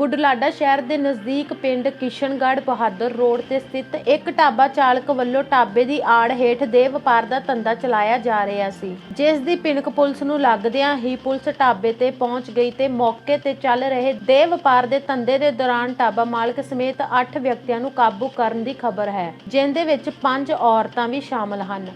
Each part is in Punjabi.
ਬੁਢਲਾਡਾ ਸ਼ਹਿਰ ਦੇ ਨਜ਼ਦੀਕ ਪਿੰਡ ਕਿਸ਼ਨਗੜ੍ਹ ਬਹਾਦਰ ਰੋਡ ਤੇ ਸਥਿਤ ਇੱਕ ਢਾਬਾ ਚਾਲਕ ਵੱਲੋਂ ਢਾਬੇ ਦੀ ਆੜ ਹੇਠ ਦੇ ਵਪਾਰ ਦਾ ਧੰਦਾ ਚਲਾਇਆ ਜਾ ਰਿਹਾ ਸੀ, ਜਿਸ ਦੀ ਪਿੰਕ ਪੁਲਿਸ ਨੂੰ ਲੱਗਦਿਆਂ ਹੀ ਪੁਲਿਸ ਢਾਬੇ ਤੇ ਪਹੁੰਚ ਗਈ ਤੇ ਮੌਕੇ ਤੇ ਚੱਲ ਰਹੇ ਦੇ ਵਪਾਰ ਦੇ ਧੰਦੇ ਦੇ ਦੌਰਾਨ ਢਾਬਾ ਮਾਲਕ ਸਮੇਤ 8 ਵਿਅਕਤੀਆਂ ਨੂੰ ਕਾਬੂ ਕਰਨ ਦੀ ਖਬਰ ਹੈ ਜਿਨ੍ਹਾਂ ਵਿੱਚ 5 ਔਰਤਾਂ ਵੀ ਸ਼ਾਮਲ ਹਨ।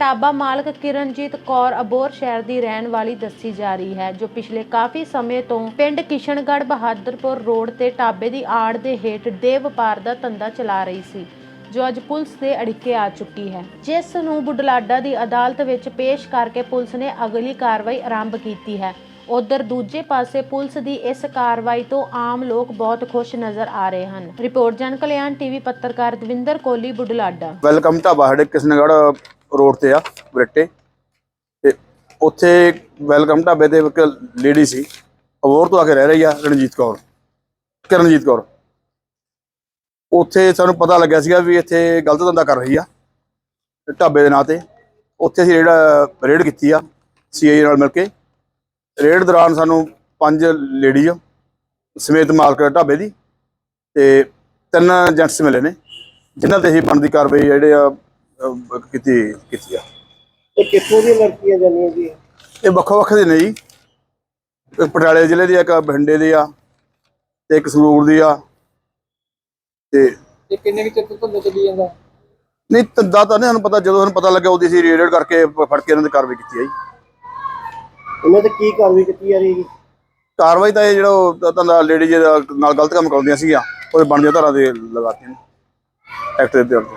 ਢਾਬਾ ਮਾਲਕ ਕਿਰਨਜੀਤ ਕੌਰ ਅਬੋਰ ਸ਼ਹਿਰ ਦੀ ਰਹਿਣ ਵਾਲੀ ਦੱਸੀ ਜਾ ਰਹੀ ਹੈ, ਜੋ ਪਿਛਲੇ ਕਾਫੀ ਸਮੇਂ ਤੋਂ ਪਿੰਡ ਕਿਸ਼ਨਗੜ੍ਹ ਬਹਾਦਰਪੁਰ ਰੋਡ ਤੇ ਢਾਬੇ ਦੀ ਆੜ ਦੇ ਹੇਠ ਦੇ ਵਪਾਰ ਦਾ ਧੰਦਾ ਚਲਾ ਰਹੀ ਸੀ, ਜੋ ਅੱਜ ਪੁਲਿਸ ਦੇ ਅੜਿੱਕੇ ਆ ਚੁੱਕੀ ਹੈ। ਜਿਸ ਨੂੰ ਬੁਢਲਾਡਾ ਦੀ ਅਦਾਲਤ ਵਿੱਚ ਪੇਸ਼ ਕਰਕੇ ਪੁਲਿਸ ਨੇ ਅਗਲੀ ਕਾਰਵਾਈ ਆਰੰਭ ਕੀਤੀ ਹੈ। ਉਧਰ ਦੂਜੇ ਪਾਸੇ ਪੁਲਿਸ ਦੀ ਇਸ ਕਾਰਵਾਈ ਤੋਂ ਆਮ ਲੋਕ ਬਹੁਤ ਖੁਸ਼ ਨਜ਼ਰ ਆ ਰਹੇ ਹਨ। ਰਿਪੋਰਟ ਜਨ ਕਲਿਆਣ ਟੀਵੀ ਪੱਤਰਕਾਰ ਦਵਿੰਦਰ ਕੋਲੀ ਬੁਢਲਾਡਾ। ਵੈਲਕਮ ਢਾਬਾ ਸਾਡੇ ਕਿਸ਼ਨਗੜ੍ਹ ਰੋਡ ਤੇ ਆ, ਬਰੇਟੇ। ਤੇ ਉੱਥੇ ਵੈਲਕਮ ਢਾਬੇ ਤੇ ਇੱਕ ਲੇਡੀ ਸੀ। ਅਬੋਰ ਤੋਂ ਆ ਕੇ ਰਹਿ ਰਹੀ ਆ ਰਣਜੀਤ ਕੌਰ। ਕਰਨਜੀਤ ਕੌਰ? ਉੱਥੇ ਸਾਨੂੰ ਪਤਾ ਲੱਗਿਆ ਸੀਗਾ ਵੀ ਇੱਥੇ ਗਲਤ ਧੰਦਾ ਕਰ ਰਹੀ ਆ, ਢਾਬੇ ਦੇ ਨਾਂ ਤੇ। ਉੱਥੇ ਅਸੀਂ ਜਿਹੜਾ ਰੇਡ ਕੀਤੀ ਆ ਸੀਆਈ ਨਾਲ ਮਿਲ ਕੇ। ਰੇਡ ਦੌਰਾਨ ਸਾਨੂੰ ਪੰਜ ਲੇਡੀਜ਼ ਸਮੇਤ ਮਾਲਕ ਢਾਬੇ ਦੀ ਤੇ ਤਿੰਨ ਜੈਂਟਸ ਮਿਲੇ ਨੇ, ਜਿਨ੍ਹਾਂ ਤੇ ਅਸੀਂ ਬਣਦੀ ਕਾਰਵਾਈ ਜਿਹੜੇ ਆ ਅਹ, ਕੀਤੀ ਕੀਤੀ ਆ। ਇਹ ਕਿੱਥੋਂ ਦੀਆਂ ਲੜਕੀਆਂ ਜਾਨੀਆਂ ਜੀ? ਇਹ ਵੱਖੋ ਵੱਖ ਦੇ ਨੇ ਜੀ ਇੱਕ ਪਟਿਆਲੇ ਜ਼ਿਲ੍ਹੇ ਦੀ ਆ, ਇੱਕ ਬਠਿੰਡੇ ਦੀ ਆ ਤੇ ਇੱਕ ਸੰਗਰੂਰ ਦੀ ਆ ਤੇ ਕਿੰਨੇ ਕਿ ਚਿਰ ਤੋਂ ਚੱਲੀ ਜਾਂਦਾ? ਨਹੀਂ ਤੰਦਾ ਤਾਂ ਨਹੀਂ ਸਾਨੂੰ ਪਤਾ। ਜਦੋਂ ਸਾਨੂੰ ਪਤਾ ਲੱਗਿਆ ਉਹਦੀ ਅਸੀਂ ਰੇਡ ਕਰਕੇ ਫੜ ਕੇ ਇਹਨਾਂ ਦੀ ਕਾਰਵਾਈ ਕੀਤੀ ਆ ਜੀ। ਇਹਨਾਂ ਤੇ ਕੀ ਕਾਰਵਾਈ ਕੀਤੀ ਜਾ ਰਹੀ ਹੈ ਕਾਰਵਾਈ ਤਾਂ ਇਹ ਜਿਹੜਾ ਉਹ ਧੰਦਾ ਲੇਡੀ ਨਾਲ ਗਲਤ ਕੰਮ ਕਰਦੀਆਂ ਸੀਗੀਆਂ ਉਹਦੇ ਬਣਦੀਆਂ ਧਾਰਾ ਦੇ ਲਗਾਤੀਆਂ ਨੇ ਐਕਟ ਦੇ ਤੌਰ ਤੇ